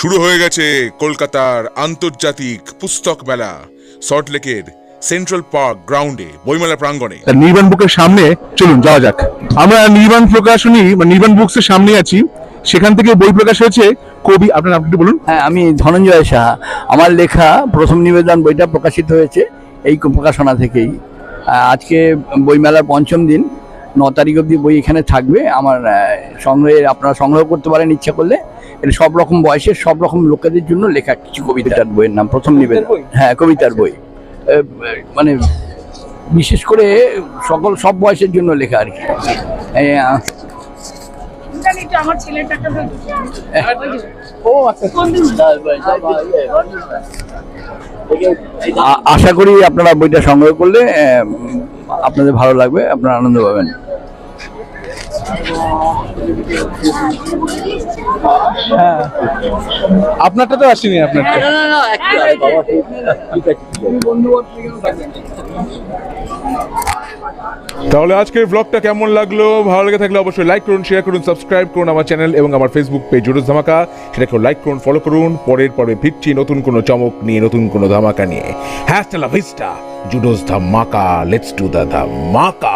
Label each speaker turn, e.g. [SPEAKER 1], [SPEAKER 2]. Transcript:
[SPEAKER 1] শুরু হয়ে গেছে কলকাতার আন্তর্জাতিক পুস্তক মেলা সল্টলেকের সেন্ট্রাল পার্ক গ্রাউন্ডে বইমেলা প্রাঙ্গণে।
[SPEAKER 2] তা নির্বাণ বুকের সামনে চলুন যাওয়া যাক। আমরা নির্বাণ প্রকাশনী বা নির্বাণ বুকস এর সামনে আছি। সেখান থেকে বই প্রকাশ হয়েছে। কবি আপনার আপনি একটু বলুন।
[SPEAKER 3] হ্যাঁ আমি ধনঞ্জয় সাহা। আমার লেখা প্রথম নিবেদন বইটা প্রকাশিত হয়েছে এই প্রকাশনা থেকেই। আজকে বইমেলার পঞ্চম দিন। ন তারিখ অবধি বই এখানে থাকবে। আমার সংগ্রহে আপনারা সংগ্রহ করতে পারেন ইচ্ছা করলে। এটা সব রকম বয়সের সব রকম লোকেদের জন্য লেখা কিছু কবিতার। বইয়ের নাম প্রথম নিবেদন। হ্যাঁ কবিতার বই। মানে বিশেষ করে সকল সব বয়সের জন্য লেখা আর কি। আচ্ছা। আশা করি আপনারা বইটা সংগ্রহ করলে আপনাদের ভালো লাগবে আপনারা আনন্দ পাবেন।
[SPEAKER 2] আপনারটা তো আসেনি আপনারটা
[SPEAKER 1] তাহলে আজকের ব্লগটা কেমন লাগল? ভালো লেগে থাকলে অবশ্যই লাইক করুন শেয়ার করুন সাবস্ক্রাইব করুন আমার চ্যানেল এবং আমার ফেসবুক পেজ জুডোস ধামাকা। সেটাকে লাইক করুন ফলো করুন। পরের পরে ফিরছি নতুন কোনো চমক নিয়ে নতুন কোনো ধামাকা নিয়ে। হ্যাঁ ভিস্টা জুডোস ধামাকা লেটস টু দ্য ধামাকা।